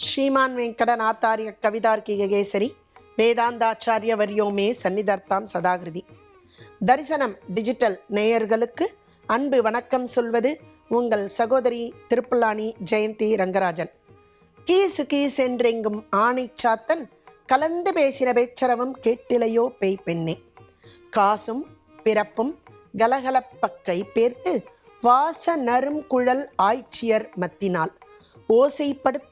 ಶ್ರೀಮಾನ್ ವೆಂಕಟನಾಥಾರ್ಯ ಕವಿತಾರ್ಕಿಗೇಸರಿ வேதாந்தாச்சாரிய வரியோமே சந்நிதர்த்தாம் சதாகிருதி தரிசனம் டிஜிட்டல் நேயர்களுக்கு அன்பு வணக்கம் சொல்வது உங்கள் சகோதரி திருப்புல்லானி ஜெயந்தி ரங்கராஜன் கீசு கீஸ் என்றெங்கும் ஆணை சாத்தன் கலந்து பேசின பேச்சரவும் கேட்டிலையோ பேய் பெண்ணே காசும் பிறப்பும் கலகலப்பக்கை பேர்த்து வாச நரும் குழல் ஆய்ச்சியர் மத்தினால் ஓசைப்படுத்த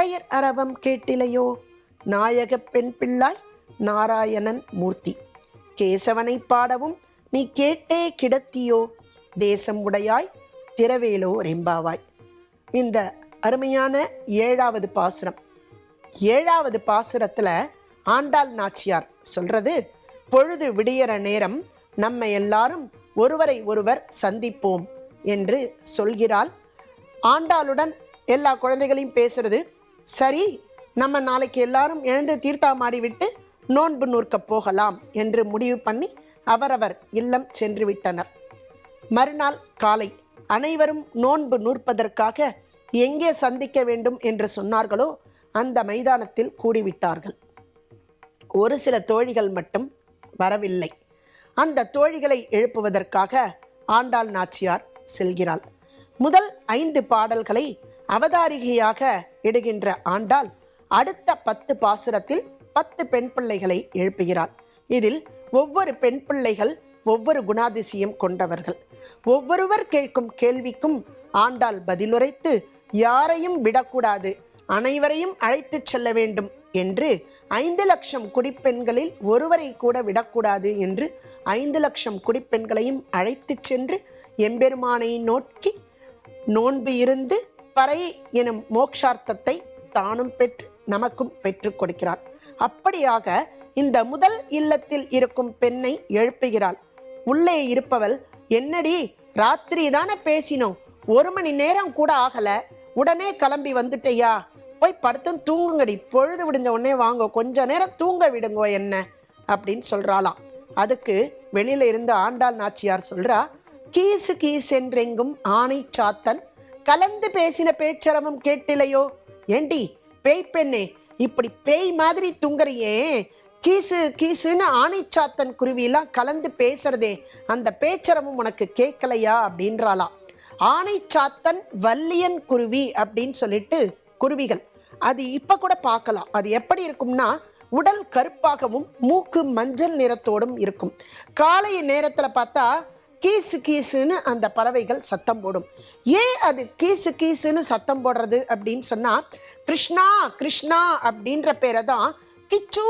தயிர் அரவம் கேட்டிலையோ? நாயக பெண் பிள்ளாய் நாராயணன் மூர்த்தி. கேசவனை பாடவும் நீ கேட்டே கிடத்தியோ? தேசம் உடையாய் திரவேலோ ரெம்பாவாய் இந்த அருமையான ஏழாவது பாசுரம். ஏழாவது பாசுரத்தில் ஆண்டாள் நாச்சியார் சொல்றது பொழுது விடியற நேரம் நம்ம எல்லாரும் ஒருவரை ஒருவர் சந்திப்போம் என்று சொல்கிறாள். ஆண்டாளுடன் எல்லா குழந்தைகளையும் பேசுறது சரி நம்ம நாளைக்கு எல்லாரும் எழுந்து தீர்த்தாமாடி விட்டு நோன்பு நூற்க போகலாம் என்று முடிவு பண்ணி அவரவர் இல்லம் சென்று விட்டனர். மறுநாள் காலை அனைவரும் நோன்பு நூற்பதற்காக எங்கே சந்திக்க வேண்டும் என்று சொன்னார்களோ அந்த மைதானத்தில் கூடிவிட்டார்கள். ஒரு சில தோழிகள் மட்டும் வரவில்லை. அந்த தோழிகளை எழுப்புவதற்காக ஆண்டாள் நாச்சியார் செல்கிறாள். முதல் ஐந்து பாடல்களை அவதாரிகையாக இடுகின்ற ஆண்டாள் அடுத்த பத்து பாசுரத்தில் பத்து பெண் பிள்ளைகளை எழுப்புகிறாள். இதில் ஒவ்வொரு பெண் பிள்ளைகள் ஒவ்வொரு குணாதிசயம் கொண்டவர்கள். ஒவ்வொருவர் கேட்கும் கேள்விக்கும் ஆண்டாள் பதிலுரைத்து யாரையும் விடக்கூடாது. அனைவரையும் அழைத்துச் செல்ல வேண்டும் என்று ஐந்து லட்சம் குடிப்பெண்களில் ஒருவரை கூட விடக்கூடாது என்று ஐந்து லட்சம் குடிப்பெண்களையும் அழைத்துச் சென்று எம்பெருமானை நோக்கி நோன்பு இருந்து பறை எனும் மோக்ஷார்த்தத்தை தானும் பெற்று நமக்கும் பெற்றுக் கொடுக்கிறாள். அப்படியாக இந்த முதல் இல்லத்தில் இருக்கும் பெண்ணை எழுப்புகிறாள். உள்ளே இருப்பவள் என்னடி ராத்திரி தானே பேசினோம். ஒரு மணி நேரம் கூட ஆகல. உடனே கிளம்பி வந்துட்டேயா? போய் படுத்தும் தூங்குங்கடி. பொழுது விடிஞ்ச உடனே வாங்க. கொஞ்ச நேரம் தூங்க விடுங்கோ என்ன? அப்படின்னு சொல்றாளாம். அதுக்கு வெளியில இருந்து ஆண்டாள் நாச்சியார் சொல்றா கீசு கீசென்றெங்கும் ஆணை சாத்தன் கலந்து பேசின பேச்சரவம் கேட்டிலையோ ஏண்டி பேய் பெண்ணே இப்படி பேய் மாதிரி தூங்குறியே. கீசு கீசுன்னு ஆணைச்சாத்தன் குருவியெல்லாம் கலந்து பேசுறதே அந்த பேச்சரமும் உனக்கு கேட்கலையா? அப்படின்றாளாம் ஆணைச்சாத்தன் வல்லியன் குருவி அப்படின்னு சொல்லிட்டு குருவிகள். அது இப்ப கூட பார்க்கலாம். அது எப்படி இருக்கும்னா உடல் கருப்பாகவும் மூக்கு மஞ்சள் நிறத்தோடும் இருக்கும். காலை நேரத்துல பார்த்தா கீசு கீசுன்னு அந்த பறவைகள் சத்தம் போடும். ஏன் அது கீசு கீசுன்னு சத்தம் போடுறது அப்படின்னு சொன்னால் கிருஷ்ணா கிருஷ்ணா அப்படின்ற பேரை தான் கிச்சு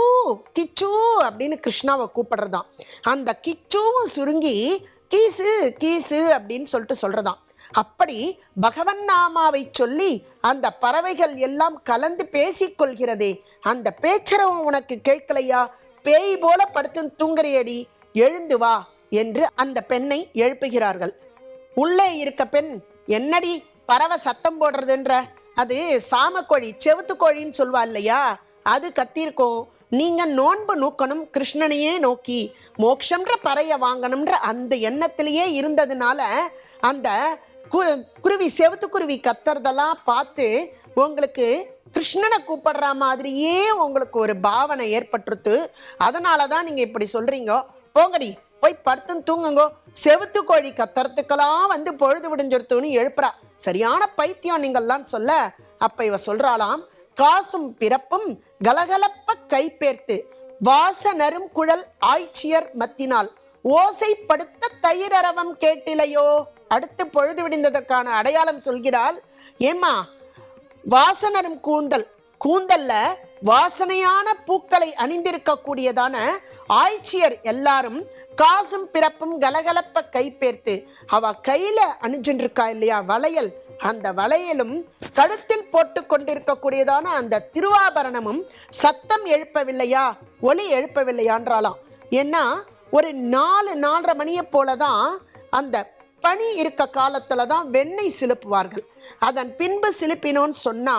கிச்சு அப்படின்னு கிருஷ்ணாவை கூப்பிடுறதாம். அந்த கிச்சுவும் சுருங்கி கீசு கீசு அப்படின்னு சொல்லிட்டு சொல்கிறதான் அப்படி பகவன் நாமாவை சொல்லி அந்த பறவைகள் எல்லாம் கலந்து பேசிக்கொள்கிறதே அந்த பேச்சரவும் உனக்கு கேட்கலையா? பேய் போல படுத்து தூங்குறியடி எழுந்து வா. என்று அந்த பெண்ணை எழுப்புகிறார்கள். உள்ளே இருக்க பெண் என்னடி பறவை சத்தம் போடுறதுன்ற? அது சாமக்கோழி செவத்துக்கோழின்னு சொல்வா இல்லையா? அது கத்திருக்கோம் நீங்க நோன்பு நோக்கணும் கிருஷ்ணனையே நோக்கி. மோக்ஷம்ன்ற பறைய வாங்கணும்ன்ற அந்த எண்ணத்திலேயே இருந்ததுனால அந்த கு குருவி செவத்துக்குருவி கத்துறதெல்லாம் பார்த்து உங்களுக்கு கிருஷ்ணனை கூப்பிடுற மாதிரியே உங்களுக்கு ஒரு பாவனை ஏற்பட்டுருத்து. அதனால தான் நீங்கள் இப்படி சொல்கிறீங்க போங்கடி போய் படுத்துன்னு தூங்குங்கோ. செவுத்து கோழி கத்துறதுக்கெல்லாம் வந்து பொழுது விடிஞ்சிருத்துன்னு எழுப்புறா. சரியான பைத்தியம் நீங்கள்லாம் சொல்ல. அப்ப இவ சொல்றாளாம் காசும் பிறப்பும் கலகலப்ப கைப்பேர்த்து வாச நரும் குழல் ஆய்ச்சியர் மத்தினால் ஓசைப்படுத்த தயிரரவம் கேட்டிலையோ? அடுத்து பொழுது விடிந்ததற்கான அடையாளம் சொல்கிறாள் ஏம்மா வாசனரும் கூந்தல் கூந்தல்ல வாசனையான பூக்களை அணிந்திருக்கக்கூடியதான ஆய்ச்சியர் எல்லாரும் காசும் பிறப்பும் கலகலப்ப கைப்பேர்த்து. அவ கையில அணிஞ்சின்றிருக்கா இருக்கா இல்லையா? வளையல். அந்த வளையலும் கழுத்தில் போட்டு கொண்டிருக்கக்கூடியதான அந்த திருவாபரணமும் சத்தம் எழுப்பவில்லையா? ஒளி எழுப்பவில்லையான்றாலாம் ஏன்னா ஒரு நாலு நாலரை மணியை போலதான் அந்த பனி இருக்க காலத்துல தான் வெண்ணெய் சிலுப்புவார்கள். அதன் பின்பு சிலுப்பினோன்னு சொன்னா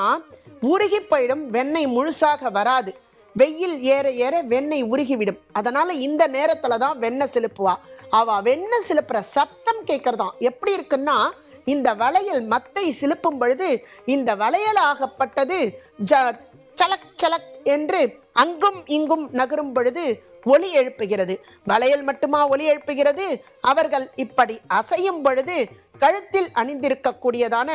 உருகி போயிடும் வெண்ணெய் முழுசாக வராது. வெயில் ஏற ஏற வெண்ணெய் உருகிவிடும். அதனால இந்த நேரத்துல தான் வெண்ணெய் செலுப்புவா. அவ வெண்ணெய் செலுப்புற சத்தம் கேட்கறதாம் எப்படி இருக்குன்னா இந்த வளையல் மத்தை சிலுப்பும் பொழுது இந்த வளையல் ஆகப்பட்டது ஜ சலக் சலக் என்று அங்கும் இங்கும் நகரும் பொழுது ஒலி எழுப்புகிறது. வளையல் மட்டுமா ஒலி எழுப்புகிறது? அவர்கள் இப்படி அசையும் பொழுது கழுத்தில் அணிந்திருக்கக்கூடியதான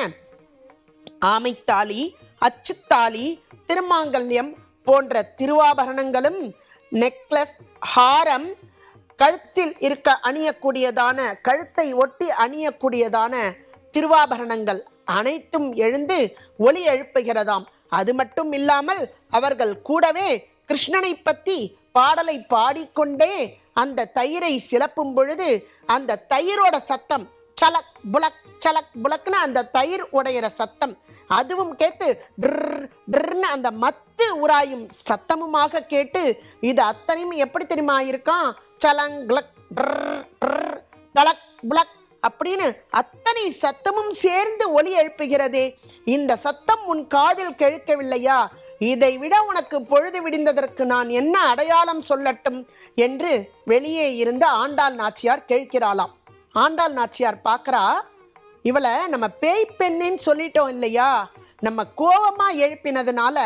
ஆமைத்தாலி அச்சுத்தாலி திருமாங்கல்யம் போன்ற திருவாபரணங்களும் நெக்லஸ் ஹாரம் கழுத்தில் இருக்க அணியக்கூடியதான கழுத்தை ஒட்டி அணியக்கூடியதான திருவாபரணங்கள் அனைத்தும் எழுந்து ஒளி எழுப்புகிறதாம். அது மட்டும் இல்லாமல் அவர்கள் கூடவே கிருஷ்ணனை பற்றி பாடலை பாடிக்கொண்டே அந்த தயிரை சிலப்பும் பொழுது அந்த தயிரோட சத்தம் சலக் புலக் சலக் புலக்னு அந்த தயிர் உடையிற சத்தம். அதுவும் கேட்டு ட்ர் ட்ர்னு அந்த மத்து உராயும் சத்தமுமாக கேட்டு இது அத்தனையும் எப்படி தெரியுமா இருக்கான்? சலங் கிளக் ட்ர் ட்ர் தலக் புலக் அப்படின்னு அத்தனை சத்தமும் சேர்ந்து ஒலி எழுப்புகிறதே. இந்த சத்தம் உன் காதில் கேட்கவில்லையா? இதை விட உனக்கு பொழுது விடிந்ததற்கு நான் என்ன அடையாளம் சொல்லட்டும்? என்று வெளியே இருந்த ஆண்டாள் நாச்சியார் கேட்கிறாளாம். ஆண்டாள் நாச்சியார் பார்க்கறா இவளை நம்ம பேய் பெண்ணின்னு சொல்லிட்டோம் இல்லையா? நம்ம கோபமாக எழுப்பினதுனால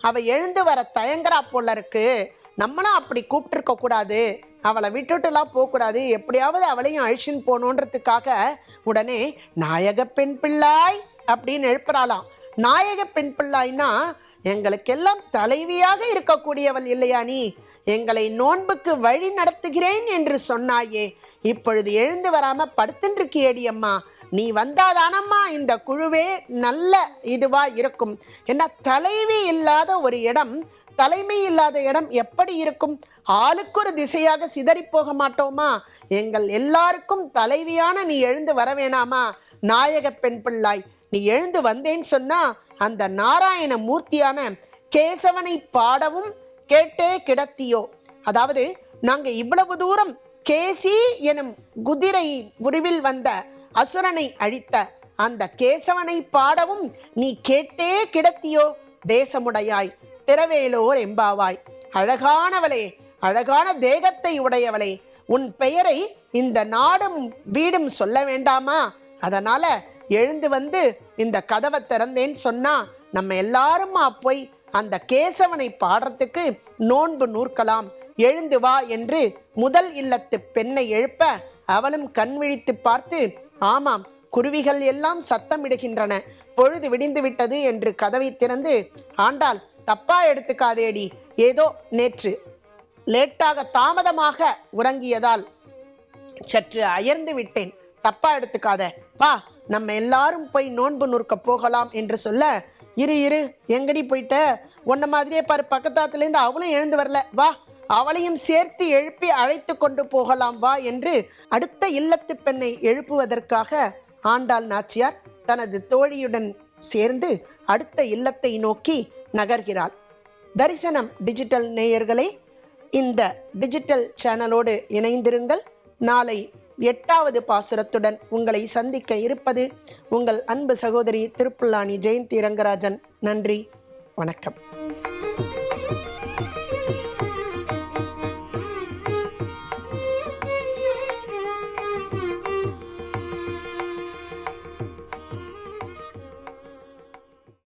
அவள் எழுந்து வர தயங்குறா போல இருக்கு. நம்மளும் அப்படி கூப்பிட்டுருக்க கூடாது. அவளை விட்டுட்டுலாம் போகக்கூடாது எப்படியாவது அவளையும் அழிச்சின்னு போகணுன்றதுக்காக உடனே நாயக பெண் பிள்ளாய் அப்படின்னு எழுப்புறாளாம். நாயக பெண் பிள்ளாய்னா எங்களுக்கெல்லாம் தலைவியாக இருக்கக்கூடியவள் இல்லையா நீ? எங்களை நோன்புக்கு வழி நடத்துகிறேன் என்று சொன்னாயே. இப்பொழுது எழுந்து வராம படுத்துன்றிருக்கியேடி அம்மா நீ வந்தாதானம்மா இந்த குழுவே நல்ல இதுவா இருக்கும். ஏன்னா தலைவி இல்லாத ஒரு இடம் தலைமை இல்லாத இடம் எப்படி இருக்கும்? ஆளுக்கு ஒரு திசையாக சிதறி போக மாட்டோமா? எங்கள் எல்லாருக்கும் தலைவியான நீ எழுந்து வர வேணாமா? நாயக பெண் பிள்ளாய் நீ எழுந்து வந்தேன்னு சொன்னா அந்த நாராயண மூர்த்தியான கேசவனை பாடவும் கேட்டே கிடத்தியோ. அதாவது நாங்க இவ்வளவு தூரம் கேசி எனும் குதிரை உருவில் வந்த அசுரனை அழித்த அந்த கேசவனை பாடவும் நீ கேட்டே கிடத்தியோ தேசமுடையாய் திரவேலோர் எம்பாவாய். அழகானவளே அழகான தேகத்தை உடையவளே உன் பெயரை இந்த நாடும் வீடும் சொல்ல வேண்டாமா? அதனால எழுந்து வந்து இந்த கதவை திறந்தேன்னு சொன்னா நம்ம எல்லாருமா போய் அந்த கேசவனை பாடுறதுக்கு நோன்பு நூற்கலாம். எழுந்து வா என்று முதல் இல்லத்து பெண்ணை எழுப்ப அவளும் கண் விழித்து பார்த்து ஆமாம் குருவிகள் எல்லாம் சத்தமிடுகின்றன. பொழுது விடிந்து விட்டது என்று கதவை திறந்து ஆண்டாள் தப்பா எடுத்துக்காதேடி. ஏதோ நேற்று லேட்டாக தாமதமாக உறங்கியதால் சற்று அயர்ந்து விட்டேன். தப்பா எடுத்துக்காத. வா நம்ம எல்லாரும் போய் நோன்பு நூற்க போகலாம் என்று சொல்ல இரு இரு எங்கடி போயிட்ட? உன்ன மாதிரியே பாரு பக்கத்தாத்துலேருந்து அவளும் எழுந்து வரல. வா அவளையும் சேர்த்து எழுப்பி அழைத்து கொண்டு போகலாம் வா என்று அடுத்த இல்லத்து பெண்ணை எழுப்புவதற்காக ஆண்டாள் நாச்சியார் தனது தோழியுடன் சேர்ந்து அடுத்த இல்லத்தை நோக்கி நகர்கிறாள். தரிசனம் டிஜிட்டல் நேயர்களே இந்த டிஜிட்டல் சேனலோடு இணைந்திருங்கள். நாளை எட்டாவது பாசுரத்துடன் உங்களை சந்திக்க இருப்பது உங்கள் அன்பு சகோதரி திருப்புல்லானி ஜெயந்தி ரங்கராஜன். நன்றி வணக்கம்.